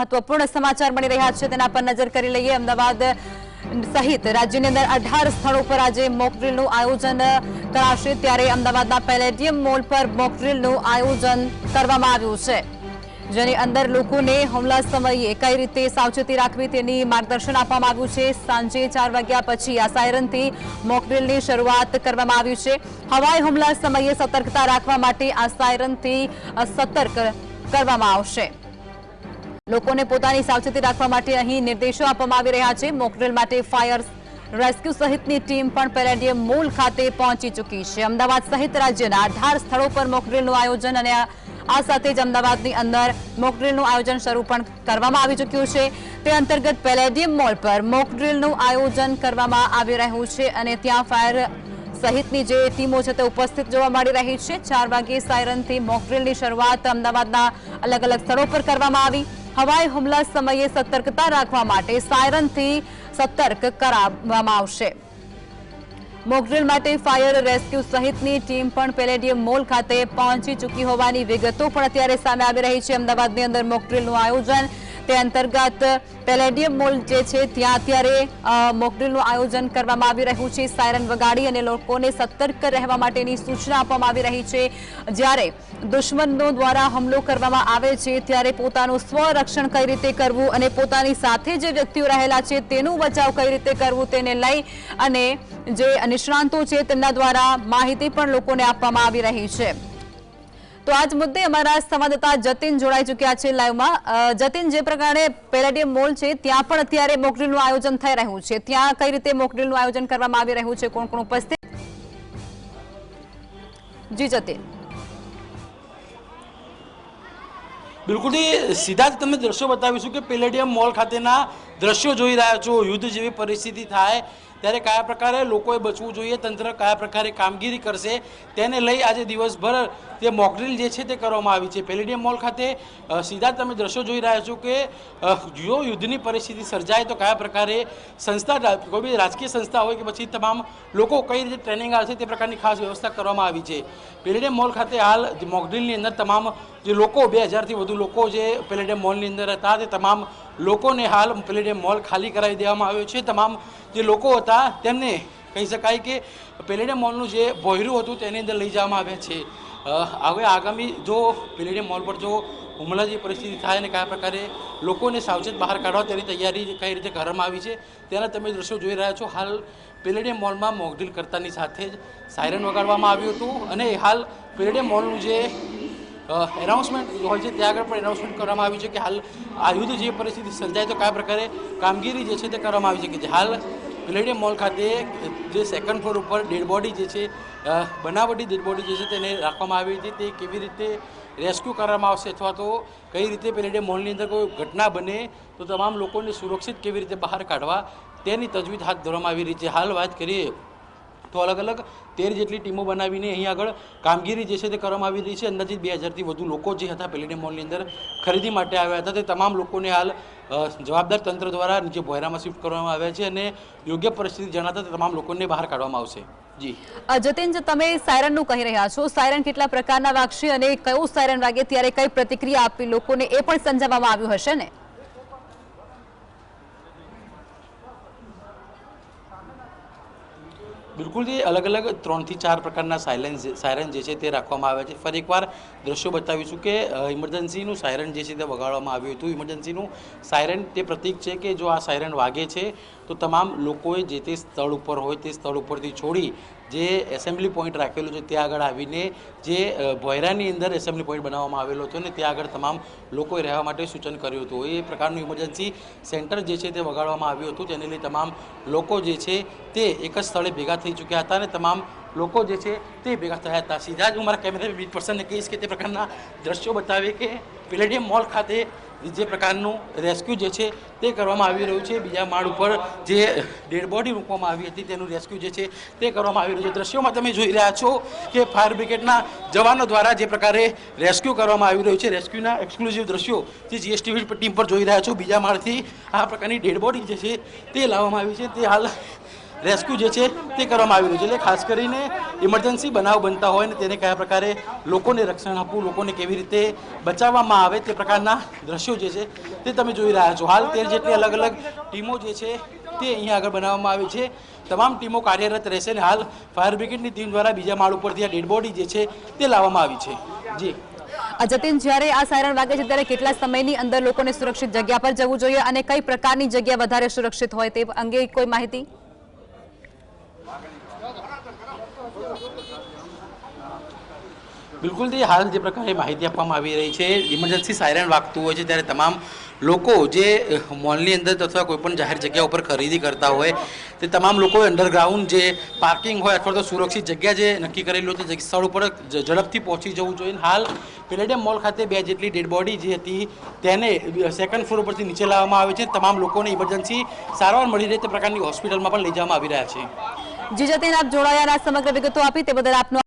મહત્વપૂર્ણ સમાચાર મળી રહ્યા છે, તેના પર નજર કરી લઈએ. અમદાવાદ સહિત રાજ્યની અંદર અઢાર સ્થળો પર આજે મોકડ્રીલનું આયોજન કરાશે. ત્યારે અમદાવાદના પેલેડિયમ મોલ પર મોકડ્રીલનું આયોજન કરવામાં આવ્યું છે. જેની અંદર લોકોને હુમલા સમયે કઈ રીતે સાવચેતી રાખવી તેની માર્ગદર્શન આપવામાં આવ્યું છે. સાંજે ચાર વાગ્યા પછી આ સાયરનથી મોકડ્રીલની શરૂઆત કરવામાં આવી છે. હવાઈ હુમલા સમયે સતર્કતા રાખવા માટે આ સાયરનથી સતર્ક કરવામાં આવશે. લોકોને પોતાની સાવચેતી રાખવા માટે અહીં નિર્દેશો આપવામાં આવી રહ્યા છે. મોકડ્રીલ માટે ફાયર રેસ્ક્યુ સહિતની ટીમ પણ પેલેડિયમ મોલ ખાતે પહોંચી ચૂકી છે. અમદાવાદ સહિત રાજ્યના અઢાર સ્થળો પર મોકડ્રીલનું આયોજન અને આ સાથે જ અમદાવાદની અંદર મોકડ્રીલનું આયોજન શરૂ પણ કરવામાં આવી ચૂક્યું છે. તે અંતર્ગત પેલેડિયમ મોલ પર મોકડ્રીલનું આયોજન કરવામાં આવી રહ્યું છે અને ત્યાં ફાયર સહિતની જે ટીમો છે તે ઉપસ્થિત જોવા મળી રહી છે. ચાર વાગે સાયરનથી મોકડ્રીલની શરૂઆત અમદાવાદના અલગ અલગ સ્થળો પર કરવામાં આવી. હવાઈ હુમલા સમયે સતર્કતા રાખવા માટે સાયરનથી સતર્ક કરાવવામાં આવશે. મોકડ્રીલ માટે ફાયર રેસ્ક્યુ સહિતની ટીમ પણ પેલેડિયમ મોલ ખાતે પહોંચી ચૂકી હોવાની વિગતો પણ અત્યારે સામે આવી રહી છે. અમદાવાદની અંદર મોકડ્રીલનું આયોજન તે અંતર્ગત પેલેડિયમ મોલ જે છે, ત્યાં અત્યારે મોકડ્રીલનું આયોજન કરવામાં આવી રહ્યું છે. સાયરન વગાડી અને લોકોને સતર્ક રહેવા માટેની સૂચના આપવામાં આવી રહી છે. જ્યારે દુશ્મનો દ્વારા હુમલો કરવામાં આવે છે, ત્યારે પોતાનું સ્વરક્ષણ કઈ રીતે કરવું અને પોતાની સાથે જે વ્યક્તિઓ રહેલા છે, તેનું બચાવ કઈ રીતે કરવું તેને લઈ અને જે નિષ્ણાંતો છે, તેમના દ્વારા માહિતી પણ લોકોને આપવામાં આવી રહી છે. તો આજ મુદ્દે અમારા સંવાદદાતા જતીન જોડાઈ ચૂક્યા છે લાઈવમાં. જતીન, જે પ્રકારે પેલેડિયમ મોલ છે, ત્યાં પણ અત્યારે મોકડ્રીલનું આયોજન થઈ રહ્યું છે. ત્યાં કઈ રીતે મોકડ્રીલનું આયોજન કરવામાં આવી રહ્યું છે? કોણ કોણ ઉપસ્થિત? જી, જતીન. બિલકુલ સીધા જ તમને દ્રશ્યો બતાવીશું કે પેલેડિયમ મોલ ખાતેના દ્રશ્યો જોઈ રહ્યા છો. યુદ્ધ જેવી પરિસ્થિતિ થાય. ત્યારે કયા પ્રકારે લોકોએ બચવું જોઈએ, તંત્ર કયા પ્રકારે કામગીરી કરશે, તેને લઈ આજે દિવસભર જે મોકડ્રીલ જે છે તે કરવામાં આવી છે. પેલેડિયમ મોલ ખાતે સીધા તમે દ્રશ્યો જોઈ રહ્યા છો કે જો યુદ્ધની પરિસ્થિતિ સર્જાય તો કયા પ્રકારે સંસ્થા, કોઈ બી રાજકીય સંસ્થા હોય કે પછી તમામ લોકો કઈ રીતે ટ્રેનિંગ આવશે તે પ્રકારની ખાસ વ્યવસ્થા કરવામાં આવી છે. પેલેડિયમ મોલ ખાતે હાલ મોકડ્રીલની અંદર તમામ જે લોકો, બે હજારથી વધુ લોકો જે પેલેડિયમ મોલની અંદર હતા તે તમામ લોકોને હાલ પેલેડિયમ મોલ ખાલી કરાવી દેવામાં આવ્યો છે. તમામ જે લોકો હતા તેમને કહી શકાય કે પેલેડિયમ મોલનું જે ભોયરું હતું તેની અંદર લઈ જવામાં આવ્યા છે. હવે આગામી જો પેલેડિયમ મોલ પર જો હુમલા જેવી પરિસ્થિતિ થાય અને કયા પ્રકારે લોકોને સાવચેત બહાર કાઢવા તેની તૈયારી કઈ રીતે કરવામાં આવી છે તેના તમે દ્રશ્યો જોઈ રહ્યા છો. હાલ પેલેડિયમ મોલમાં મોકડ્રીલ કરતાની સાથે જ સાયરન વગાડવામાં આવ્યું હતું અને હાલ પેલેડિયમ મોલનું જે એનાઉન્સમેન્ટ હોય છે, ત્યાં આગળ પણ એનાઉન્સમેન્ટ કરવામાં આવ્યું છે કે હાલ આ યુદ્ધ જે પરિસ્થિતિ સર્જાય તો કયા પ્રકારે કામગીરી જે છે તે કરવામાં આવી છે કે જે હાલ પેલેડિયમ મોલ ખાતે જે સેકન્ડ ફ્લોર ઉપર ડેડ બોડી જે છે બનાવટી ડેડ બોડી જે છે તેને રાખવામાં આવી હતી, તે કેવી રીતે રેસ્ક્યુ કરવામાં આવશે અથવા તો કઈ રીતે પેલેડિયમ મોલની અંદર કોઈ ઘટના બને તો તમામ લોકોને સુરક્ષિત કેવી રીતે બહાર કાઢવા તેની તજવીજ હાથ ધરવામાં આવી રહી છે. હાલ વાત કરીએ તો અલગ અલગ તેર જેટલી ટીમો બનાવીને અહીં આગળ કામગીરી જે છે તે કરવામાં આવી રહી છે. અંદાજિત બે હજારથી વધુ લોકો જે હતા પેલેડિયમ મોલની અંદર ખરીદી માટે આવ્યા હતા. તે તમામ લોકોને હાલ જવાબદાર તંત્ર દ્વારા નીચે ભોયરામાં શિફ્ટ કરવામાં આવ્યા છે અને યોગ્ય પરિસ્થિતિ જણાતા તમામ લોકોને બહાર કાઢવામાં આવશે. જી. જતીન તમે સાયરનનું કહી રહ્યા છો, સાયરન કેટલા પ્રકારના વાગશે અને કયું સાયરન વાગે, ત્યારે કઈ પ્રતિક્રિયા આપવી લોકોને એ પણ સમજાવવામાં આવ્યું હશે ને? બિલકુલથી અલગ અલગ ત્રણથી ચાર પ્રકારના સાયલેન્સ સાયરન જે છે તે રાખવામાં આવે છે. ફરી એકવાર દ્રશ્યો બતાવીશું કે ઇમરજન્સીનું સાયરન જે છે તે વગાડવામાં આવ્યું હતું. ઇમરજન્સીનું સાયરન તે પ્રતીક છે કે, જો આ સાયરન વાગે છે તો તમામ લોકોએ જે તે સ્થળ ઉપર હોય તે સ્થળ ઉપરથી છોડી જે એસેમ્બલી પોઈન્ટ રાખેલો છે ત્યાં આગળ આવીને જે અ, ભોયરાની અંદર એસેમ્બલી પોઈન્ટ બનાવવામાં આવેલો હતો ને ત્યાં આગળ તમામ લોકોએ રહેવા માટે સૂચન કર્યું હતું. એ પ્રકારનું ઇમરજન્સી સેન્ટર જે છે તે વગાડવામાં આવ્યું હતું. તેને લઈ તમામ લોકો જે છે તે એક જ સ્થળે ભેગા થઈ ચૂક્યા હતા અને તમામ લોકો જે છે તે ભેગા થયા હતા. સીધા જ હું મારા કેમેરા બીજ પર્સનને કહીશ કે તે પ્રકારના દ્રશ્યો બતાવે કે પેલેડિયમ મોલ ખાતે જે પ્રકારનું રેસ્ક્યુ જે છે તે કરવામાં આવી રહ્યું છે. બીજા માળ ઉપર જે ડેડ બોડી મૂકવામાં આવી હતી તેનું રેસ્ક્યુ જે છે તે કરવામાં આવી રહ્યું છે. દ્રશ્યોમાં તમે જોઈ રહ્યા છો કે ફાયર બ્રિગેડના જવાનો દ્વારા જે પ્રકારે રેસ્ક્યુ કરવામાં આવી રહ્યું છે. રેસ્ક્યુના એક્સક્લુઝિવ દ્રશ્યો જે જીએસટીવી ટીમ પર જોઈ રહ્યા છો. બીજા માળથી આ પ્રકારની ડેડ બોડી જે છે તે લાવવામાં આવી છે. તે હાલ રેસ્ક્યુ જે છે તે કરવામાં આવી રહ્યું છે. એટલે ખાસ કરીને ઇમરજન્સી બનાવ બનતા હોય ને તેને કયા પ્રકારે લોકોને રક્ષણ આપવું, લોકોને કેવી રીતે બચાવવામાં આવે તે પ્રકારના દ્રશ્યો જે છે તે તમે જોઈ રહ્યા છો. હાલ તેર જેટલી અલગ અલગ ટીમો જે છે તે અહીંયા આગળ બનાવવામાં આવી છે. તમામ ટીમો કાર્યરત રહેશે અને હાલ ફાયર બ્રિગેડની ટીમ દ્વારા બીજા માળ ઉપરથી આ ડેડ જે છે તે લાવવામાં આવી છે. જી. જતીન, જ્યારે આ સાયરન વાગે છે, ત્યારે કેટલા સમયની અંદર લોકોને સુરક્ષિત જગ્યા પર જવું જોઈએ અને કઈ પ્રકારની જગ્યા વધારે સુરક્ષિત હોય તે અંગે કોઈ માહિતી? બિલકુલથી હાલ જે પ્રકારે માહિતી આપવામાં આવી રહી છે ઇમરજન્સી સાયરન વાગતું હોય છે, ત્યારે તમામ લોકો જે મોલની અંદર અથવા કોઈપણ જાહેર જગ્યા ઉપર ખરીદી કરતા હોય, તે તમામ લોકો અંડરગ્રાઉન્ડ જે પાર્કિંગ હોય અથવા તો સુરક્ષિત જગ્યા જે નક્કી કરેલું તે સ્થળ ઉપર ઝડપથી પહોંચી જવું જોઈએ. હાલ પેલેડિયમ મોલ ખાતે બે જેટલી ડેડ બોડી જે હતી, તેને સેકન્ડ ફ્લોર ઉપરથી નીચે લાવવામાં આવે છે. તમામ લોકોને ઇમરજન્સી સારવાર મળી રહે તે પ્રકારની હોસ્પિટલમાં પણ લઈ જવામાં આવી રહ્યા છે. જી આપ જોડાયા સમગ્ર વિગતો આપી તે બદલ આપનો